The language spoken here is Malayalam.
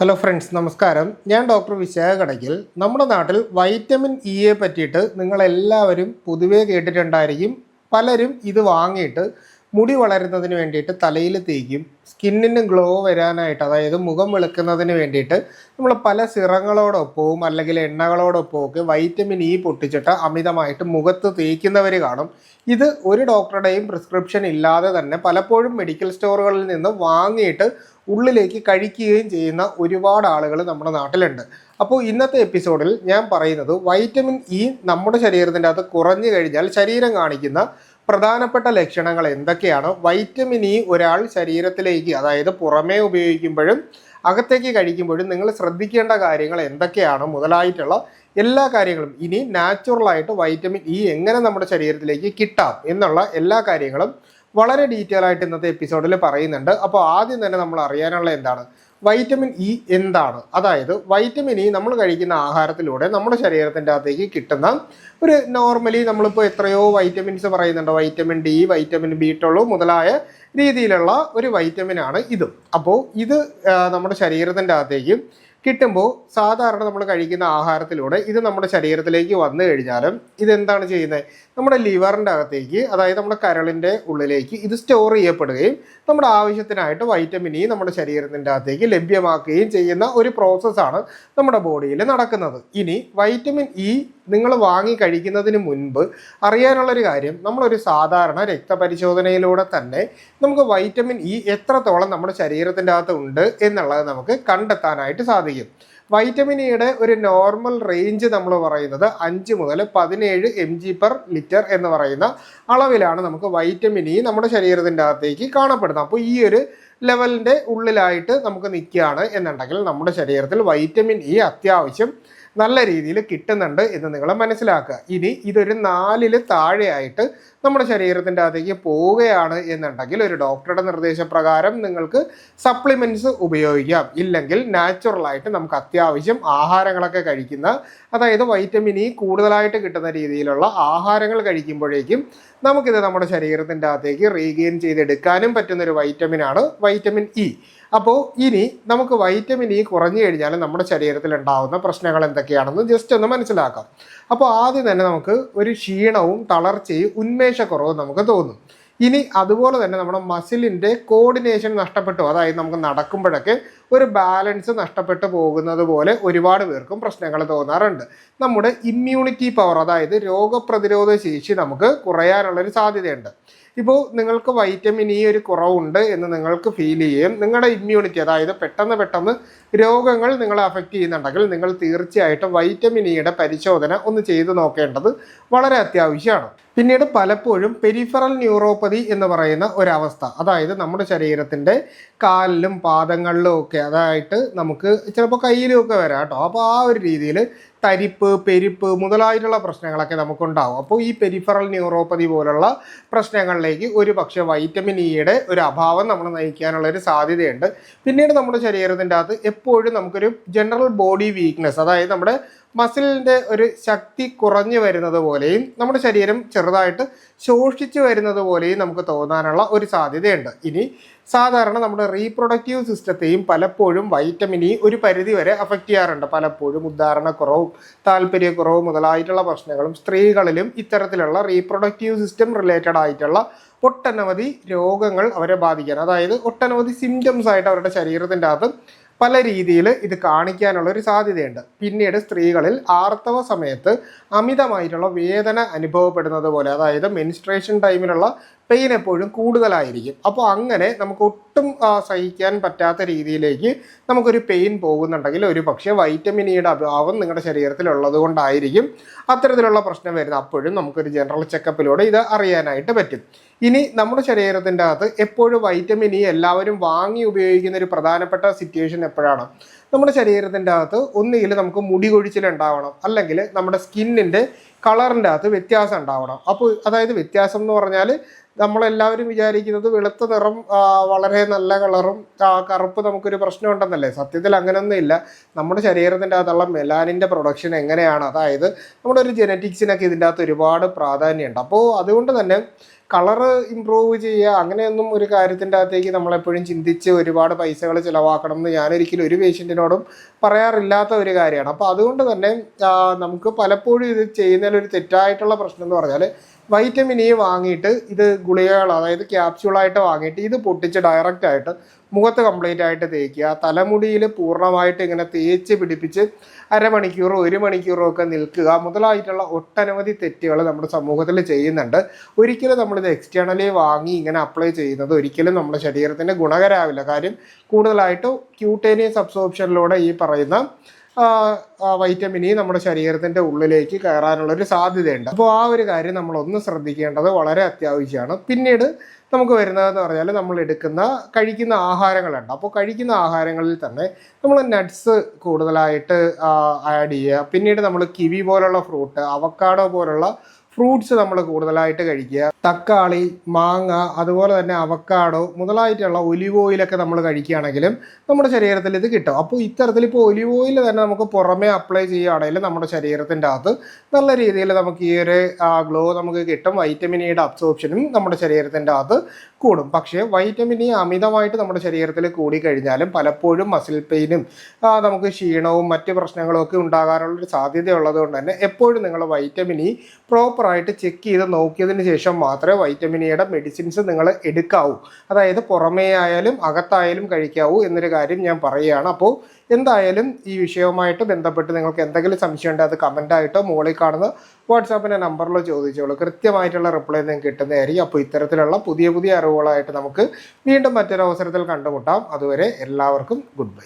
ഹലോ ഫ്രണ്ട്സ് നമസ്കാരം. ഞാൻ ഡോക്ടർ വിശാഖ കടയ്ക്കൽ നമ്മുടെ നാട്ടിൽ വൈറ്റമിൻ ഇയെ പറ്റിയിട്ട് നിങ്ങളെല്ലാവരും പൊതുവേ കേട്ടിട്ടുണ്ടായിരിക്കും. പലരും ഇത് വാങ്ങിയിട്ട് മുടി വളരുന്നതിന് വേണ്ടിയിട്ട് തലയിൽ തേക്കും സ്കിന്നിന് ഗ്ലോ വരാനായിട്ട് അതായത് മുഖം വെളുക്കുന്നതിന് വേണ്ടിയിട്ട് നമ്മൾ പല സിറങ്ങളോടൊപ്പവും അല്ലെങ്കിൽ എണ്ണകളോടൊപ്പവും ഒക്കെ വൈറ്റമിൻ ഇ പൊട്ടിച്ചിട്ട് അമിതമായിട്ട് മുഖത്ത് തേക്കുന്നവർ കാണും. ഇത് ഒരു ഡോക്ടറുടെയും പ്രിസ്ക്രിപ്ഷൻ ഇല്ലാതെ തന്നെ പലപ്പോഴും മെഡിക്കൽ സ്റ്റോറുകളിൽ നിന്ന് വാങ്ങിയിട്ട് ഉള്ളിലേക്ക് കഴിക്കുകയും ചെയ്യുന്ന ഒരുപാട് ആളുകൾ നമ്മുടെ നാട്ടിലുണ്ട്. അപ്പോൾ ഇന്നത്തെ എപ്പിസോഡിൽ ഞാൻ പറയുന്നത് വൈറ്റമിൻ ഇ നമ്മുടെ ശരീരത്തിന്റെ അകത്ത് കുറഞ്ഞു കഴിഞ്ഞാൽ ശരീരം കാണിക്കുന്ന പ്രധാനപ്പെട്ട ലക്ഷണങ്ങൾ എന്തൊക്കെയാണ് വൈറ്റമിൻ ഇ ഒരാൾ ശരീരത്തിലേക്ക് അതായത് പുറമേ ഉപയോഗിക്കുമ്പോഴും അകത്തേക്ക് കഴിക്കുമ്പോഴും നിങ്ങൾ ശ്രദ്ധിക്കേണ്ട കാര്യങ്ങൾ എന്തൊക്കെയാണ് മുതലായിട്ടുള്ള എല്ലാ കാര്യങ്ങളും. ഇനി നാച്ചുറലായിട്ട് വൈറ്റമിൻ ഇ എങ്ങനെ നമ്മുടെ ശരീരത്തിലേക്ക് കിട്ടാം എന്നുള്ള എല്ലാ കാര്യങ്ങളും വളരെ ഡീറ്റെയിൽ ആയിട്ട് ഇന്നത്തെ എപ്പിസോഡിൽ പറയുന്നുണ്ട്. അപ്പോൾ ആദ്യം തന്നെ നമ്മൾ അറിയാനുള്ള എന്താണ്? വൈറ്റമിൻ ഇ എന്താണ്? അതായത് വൈറ്റമിൻ ഇ നമ്മൾ കഴിക്കുന്ന ആഹാരത്തിലൂടെ നമ്മുടെ ശരീരത്തിന്റെ അകത്തേക്ക് കിട്ടുന്ന ഒരു നോർമലി നമ്മളിപ്പോൾ എത്രയോ വൈറ്റമിൻസ് പറയുന്നുണ്ട്. Vitamin D vitamin B twelve മുതലായ രീതിയിലുള്ള ഒരു വൈറ്റമിൻ ആണ് ഇത്. അപ്പോൾ ഇത് നമ്മുടെ ശരീരത്തിന്റെ അകത്തേക്ക് കിട്ടുമ്പോൾ സാധാരണ നമ്മൾ കഴിക്കുന്ന ആഹാരത്തിലൂടെ ഇത് നമ്മുടെ ശരീരത്തിലേക്ക് വന്നു കഴിഞ്ഞാലും ഇതെന്താണ് ചെയ്യുന്നത്? നമ്മുടെ ലിവറിന്റെ അകത്തേക്ക് അതായത് നമ്മുടെ കരളിന്റെ ഉള്ളിലേക്ക് ഇത് സ്റ്റോർ ചെയ്യപ്പെടുകയും നമ്മുടെ ആവശ്യത്തിനായിട്ട് വൈറ്റമിൻ ഇ നമ്മുടെ ശരീരത്തിന്റെ അകത്തേക്ക് ലഭ്യമാക്കുകയും ചെയ്യുന്ന ഒരു പ്രോസസ്സാണ് നമ്മുടെ ബോഡിയിൽ നടക്കുന്നത്. ഇനി വൈറ്റമിൻ ഇ നിങ്ങൾ വാങ്ങി കഴിക്കുന്നതിന് മുൻപ് അറിയാനുള്ളൊരു കാര്യം നമ്മളൊരു സാധാരണ രക്തപരിശോധനയിലൂടെ തന്നെ നമുക്ക് വൈറ്റമിൻ ഇ എത്രത്തോളം നമ്മുടെ ശരീരത്തിന്റെ അകത്ത് ഉണ്ട് എന്നുള്ളത് നമുക്ക് കണ്ടെത്താനായിട്ട് സാധിക്കും. വൈറ്റമിൻ ഇയുടെ ഒരു നോർമൽ റേഞ്ച് നമ്മൾ പറയുന്നത് അഞ്ച് മുതൽ പതിനേഴ് എം ജി പെർ ലിറ്റർ എന്ന് പറയുന്ന അളവിലാണ് നമുക്ക് വൈറ്റമിൻ ഇ നമ്മുടെ ശരീരത്തിന്റെ അകത്തേക്ക് കാണപ്പെടുന്നത്. അപ്പോൾ ഈ ഒരു ലെവലിന്റെ ഉള്ളിലായിട്ട് നമുക്ക് നിൽക്കുകയാണ് എന്നുണ്ടെങ്കിൽ നമ്മുടെ ശരീരത്തിൽ വൈറ്റമിൻ ഇ അത്യാവശ്യം നല്ല രീതിയിൽ കിട്ടുന്നുണ്ട് എന്ന് നിങ്ങൾ മനസ്സിലാക്കുക. ഇനി ഇതൊരു നാലിൽ താഴെയായിട്ട് നമ്മുടെ ശരീരത്തിന്റെ അകത്തേക്ക് പോവുകയാണ് എന്നുണ്ടെങ്കിൽ ഒരു ഡോക്ടറുടെ നിർദ്ദേശപ്രകാരം നിങ്ങൾക്ക് സപ്ലിമെന്റ്സ് ഉപയോഗിക്കാം. ഇല്ലെങ്കിൽ നാച്ചുറലായിട്ട് നമുക്ക് അത്യാവശ്യം ആഹാരങ്ങളൊക്കെ കഴിക്കുന്ന അതായത് വൈറ്റമിൻ ഇ കൂടുതലായിട്ട് കിട്ടുന്ന രീതിയിലുള്ള ആഹാരങ്ങൾ കഴിക്കുമ്പോഴേക്കും നമുക്കിത് നമ്മുടെ ശരീരത്തിന്റെ അകത്തേക്ക് റീഗെയിൻ ചെയ്തെടുക്കാനും പറ്റുന്ന ഒരു വൈറ്റമിനാണ് വൈറ്റമിൻ ഇ. അപ്പോൾ ഇനി നമുക്ക് വൈറ്റമിൻ ഇ കുറഞ്ഞു കഴിഞ്ഞാൽ നമ്മുടെ ശരീരത്തിൽ ഉണ്ടാകുന്ന പ്രശ്നങ്ങൾ എന്തൊക്കെയാണെന്ന് ജസ്റ്റ് ഒന്ന് മനസ്സിലാക്കാം. അപ്പോൾ ആദ്യം തന്നെ നമുക്ക് ഒരു ക്ഷീണവും തളർച്ചയും ഉന്മേഷക്കുറവും നമുക്ക് തോന്നും. ഇനി അതുപോലെ തന്നെ നമ്മുടെ മസിലിന്റെ കോർഡിനേഷൻ നഷ്ടപ്പെട്ടു. അതായത് നമുക്ക് നടക്കുമ്പോഴൊക്കെ ഒരു ബാലൻസ് നഷ്ടപ്പെട്ടു പോകുന്നത് പോലെ ഒരുപാട് പേർക്കും പ്രശ്നങ്ങൾ തോന്നാറുണ്ട്. നമ്മുടെ ഇമ്മ്യൂണിറ്റി പവർ അതായത് രോഗപ്രതിരോധ ശേഷി നമുക്ക് കുറയാനുള്ളൊരു സാധ്യതയുണ്ട്. ഇപ്പോൾ നിങ്ങൾക്ക് വൈറ്റമിൻ ഇ ഒരു കുറവുണ്ട് എന്ന് നിങ്ങൾക്ക് ഫീൽ ചെയ്യുകയും നിങ്ങളുടെ ഇമ്മ്യൂണിറ്റി അതായത് പെട്ടെന്ന് പെട്ടെന്ന് രോഗങ്ങൾ നിങ്ങളെ അഫക്റ്റ് ചെയ്യുന്നുണ്ടെങ്കിൽ നിങ്ങൾ തീർച്ചയായിട്ടും വൈറ്റമിൻ ഇയുടെ പരിശോധന ഒന്ന് ചെയ്തു നോക്കേണ്ടത് വളരെ അത്യാവശ്യമാണ്. പിന്നീട് പലപ്പോഴും പെരിഫറൽ ന്യൂറോപ്പതി എന്ന് പറയുന്ന ഒരവസ്ഥ അതായത് നമ്മുടെ ശരീരത്തിന്റെ കാലിലും പാദങ്ങളിലും ഒക്കെ അതായിട്ട് നമുക്ക് ചിലപ്പോൾ കയ്യിലുമൊക്കെ വരാം കേട്ടോ. അപ്പോൾ ആ ഒരു രീതിയിൽ തരിപ്പ് പെരിപ്പ് മുതലായിട്ടുള്ള പ്രശ്നങ്ങളൊക്കെ നമുക്കുണ്ടാവും. അപ്പോൾ ഈ പെരിഫറൽ ന്യൂറോപ്പതി പോലുള്ള പ്രശ്നങ്ങളിലേക്ക് ഒരു പക്ഷേ വൈറ്റമിൻ ഇയുടെ ഒരു അഭാവം നമ്മൾ നയിക്കാനുള്ള ഒരു സാധ്യതയുണ്ട്. പിന്നീട് നമ്മുടെ ശരീരത്തിന്റെ അകത്ത് എപ്പോഴും നമുക്കൊരു ജനറൽ ബോഡി വീക്ക്നെസ് അതായത് നമ്മുടെ മസിലിന്റെ ഒരു ശക്തി കുറഞ്ഞു വരുന്നത് പോലെയും നമ്മുടെ ശരീരം ചെറുതായിട്ട് ശോഷിച്ചു വരുന്നത് പോലെയും നമുക്ക് തോന്നാനുള്ള ഒരു സാധ്യതയുണ്ട്. ഇനി സാധാരണ നമ്മുടെ റീപ്രൊഡക്റ്റീവ് സിസ്റ്റത്തെയും പലപ്പോഴും വൈറ്റമിൻ ഇ ഒരു പരിധി വരെ അഫക്റ്റ് ചെയ്യാറുണ്ട്. പലപ്പോഴും ഉദാഹരണക്കുറവും താല്പര്യക്കുറവും മുതലായിട്ടുള്ള പ്രശ്നങ്ങളും സ്ത്രീകളിലും ഇത്തരത്തിലുള്ള റീപ്രൊഡക്റ്റീവ് സിസ്റ്റം റിലേറ്റഡ് ആയിട്ടുള്ള ഒട്ടനവധി രോഗങ്ങൾ അവരെ ബാധിക്കാൻ അതായത് ഒട്ടനവധി സിംറ്റംസ് ആയിട്ട് അവരുടെ ശരീരത്തിന്റെ അകത്ത് പല രീതിയിൽ ഇത് കാണിക്കാനുള്ള ഒരു സാധ്യതയുണ്ട്. പിന്നീട് സ്ത്രീകളിൽ ആർത്തവ സമയത്ത് അമിതമായിട്ടുള്ള വേദന അനുഭവപ്പെടുന്നത് പോലെ അതായത് മെൻസ്ട്രേഷൻ ടൈമിലുള്ള പെയിൻ എപ്പോഴും കൂടുതലായിരിക്കും. അപ്പോൾ അങ്ങനെ നമുക്ക് ഒട്ടും സഹിക്കാൻ പറ്റാത്ത രീതിയിലേക്ക് നമുക്കൊരു പെയിൻ പോകുന്നുണ്ടെങ്കിൽ ഒരു പക്ഷേ വൈറ്റമിൻ ഇയുടെ അഭാവം നിങ്ങളുടെ ശരീരത്തിൽ ഉള്ളത് കൊണ്ടായിരിക്കും അത്തരത്തിലുള്ള പ്രശ്നം വരുന്നത്. അപ്പോഴും നമുക്കൊരു ജനറൽ ചെക്കപ്പിലൂടെ ഇത് അറിയാനായിട്ട് പറ്റും. ഇനി നമ്മുടെ ശരീരത്തിന്റെ അകത്ത് എപ്പോഴും വൈറ്റമിൻ ഇ എല്ലാവരും വാങ്ങി ഉപയോഗിക്കുന്ന ഒരു പ്രധാനപ്പെട്ട സിറ്റുവേഷൻ എപ്പോഴാണ്? നമ്മുടെ ശരീരത്തിന്റെ അകത്ത് ഒന്നുകിൽ നമുക്ക് മുടി കൊഴിച്ചിലുണ്ടാവണം അല്ലെങ്കിൽ നമ്മുടെ സ്കിന്നിന്റെ കളറിന്റെ അകത്ത് വ്യത്യാസം ഉണ്ടാവണം. അപ്പോൾ അതായത് വ്യത്യാസം എന്ന് പറഞ്ഞാൽ നമ്മളെല്ലാവരും വിചാരിക്കുന്നത് വെളുത്ത നിറം വളരെ നല്ല കളറും കറുപ്പ് നമുക്കൊരു പ്രശ്നമുണ്ടെന്നല്ലേ? സത്യത്തിൽ അങ്ങനെയൊന്നും ഇല്ല നമ്മുടെ ശരീരത്തിന്റെ അകത്തുള്ള മെലാനിന്റെ പ്രൊഡക്ഷൻ എങ്ങനെയാണ്? അതായത് നമ്മുടെ ഒരു ജനറ്റിക്സിനൊക്കെ ഇതിന്റെ അകത്ത് ഒരുപാട് പ്രാധാന്യമുണ്ട്. അപ്പോൾ അതുകൊണ്ട് തന്നെ കളറ് ഇമ്പ്രൂവ് ചെയ്യുക അങ്ങനെയൊന്നും ഒരു കാര്യത്തിന്റെ അകത്തേക്ക് നമ്മളെപ്പോഴും ചിന്തിച്ച് ഒരുപാട് പൈസകൾ ചിലവാക്കണം എന്ന് ഞാനൊരിക്കലും ഒരു പേഷ്യന്റിനോടും പറയാറില്ലാത്ത ഒരു കാര്യമാണ്. അപ്പോൾ അതുകൊണ്ട് തന്നെ നമുക്ക് പലപ്പോഴും ഇത് ചെയ്യുന്നതിൽ ഒരു തെറ്റായിട്ടുള്ള പ്രശ്നം എന്ന് പറഞ്ഞാൽ വൈറ്റമിൻ ഇ വാങ്ങിയിട്ട് ഇത് ഗുളികകൾ അതായത് ക്യാപ്സ്യൂളായിട്ട് വാങ്ങിയിട്ട് ഇത് പൊട്ടിച്ച് ഡയറക്റ്റ് ആയിട്ട് മുഖത്ത് കംപ്ലീറ്റ് ആയിട്ട് തേക്കുക. തലമുടിയിൽ പൂർണമായിട്ട് ഇങ്ങനെ തേച്ച് പിടിപ്പിച്ച് അരമണിക്കൂറോ ഒരു മണിക്കൂറോ ഒക്കെ നിൽക്കുക. മുതലായിട്ടുള്ള ഒട്ടനവധി തെറ്റുകൾ നമ്മുടെ സമൂഹത്തിൽ ചെയ്യുന്നുണ്ട്. ഒരിക്കലും നമ്മളിത് എക്സ്റ്റേണലി വാങ്ങി ഇങ്ങനെ അപ്ലൈ ചെയ്യുന്നത് ഒരിക്കലും നമ്മുടെ ശരീരത്തിന് ഗുണകരാവില്ല. കാര്യം കൂടുതലായിട്ട് ക്യൂട്ടേനിയസ് അബ്സോർപ്ഷനിലൂടെ ഈ പറയുന്ന വൈറ്റമിൻ ഇ നമ്മുടെ ശരീരത്തിന്റെ ഉള്ളിലേക്ക് കയറാനുള്ള ഒരു സാധ്യതയുണ്ട്. അപ്പോൾ ആ ഒരു കാര്യം നമ്മൾ ഒന്ന് ശ്രദ്ധിക്കേണ്ടത് വളരെ അത്യാവശ്യമാണ്. പിന്നീട് നമുക്ക് വരുന്നതെന്ന് പറഞ്ഞാൽ നമ്മൾ എടുക്കുന്ന കഴിക്കുന്ന ആഹാരങ്ങളുണ്ട്. അപ്പോൾ കഴിക്കുന്ന ആഹാരങ്ങളിൽ തന്നെ നമ്മൾ നട്ട്സ് കൂടുതലായിട്ട് ആഡ് ചെയ്യുക. പിന്നീട് നമ്മൾ കിവി പോലുള്ള ഫ്രൂട്ട് അവക്കാഡോ പോലുള്ള ഫ്രൂട്ട്സ് നമ്മൾ കൂടുതലായിട്ട് കഴിക്കുക. തക്കാളി മാങ്ങ അതുപോലെ തന്നെ അവക്കാടോ മുതലായിട്ടുള്ള ഒലിവ് ഓയിലൊക്കെ നമ്മൾ കഴിക്കുകയാണെങ്കിലും നമ്മുടെ ശരീരത്തിൽ ഇത് കിട്ടും. അപ്പോൾ ഇത്തരത്തിൽ ഇപ്പോൾ ഒലിവ് ഓയിൽ തന്നെ നമുക്ക് പുറമേ അപ്ലൈ ചെയ്യുകയാണെങ്കിൽ നമ്മുടെ ശരീരത്തിന്റെ അകത്ത് നല്ല രീതിയിൽ നമുക്ക് ഈ ഒരു ഗ്ലോ നമുക്ക് കിട്ടും. വൈറ്റമിൻ ഇയുടെ അബ്സോർപ്ഷനും നമ്മുടെ ശരീരത്തിന്റെ അകത്ത് കൂടും. പക്ഷേ വൈറ്റമിൻ ഇ അമിതമായിട്ട് നമ്മുടെ ശരീരത്തിൽ കൂടിക്കഴിഞ്ഞാലും പലപ്പോഴും മസിൽ പെയിനും നമുക്ക് ക്ഷീണവും മറ്റ് പ്രശ്നങ്ങളും ഒക്കെ ഉണ്ടാകാനുള്ളൊരു സാധ്യതയുള്ളത് കൊണ്ട് തന്നെ എപ്പോഴും നിങ്ങൾ വൈറ്റമിൻ ഇ പ്രോപ്പറായിട്ട് ചെക്ക് ചെയ്ത് നോക്കിയതിന് ശേഷം മാത്രമേ വൈറ്റമിൻ ഇയുടെ മെഡിസിൻസ് നിങ്ങൾ എടുക്കാവൂ. അതായത് പുറമേ ആയാലും അകത്തായാലും കഴിക്കാവൂ എന്നൊരു കാര്യം ഞാൻ പറയുകയാണ്. അപ്പോൾ എന്തായാലും ഈ വിഷയവുമായിട്ട് ബന്ധപ്പെട്ട് നിങ്ങൾക്ക് എന്തെങ്കിലും സംശയം ഉണ്ടെങ്കിൽ അത് കമന്റായിട്ടോ മുകളിൽ കാണുന്ന വാട്സാപ്പിന്റെ നമ്പറിലോ ചോദിച്ചോളൂ. കൃത്യമായിട്ടുള്ള റിപ്ലൈ നിങ്ങൾക്ക് കിട്ടുന്നതായിരിക്കും. അപ്പോൾ ഇത്തരത്തിലുള്ള പുതിയ പുതിയ അറിവുകളായിട്ട് നമുക്ക് വീണ്ടും മറ്റൊരു അവസരത്തിൽ കണ്ടുമുട്ടാം. അതുവരെ എല്ലാവർക്കും ഗുഡ് ബൈ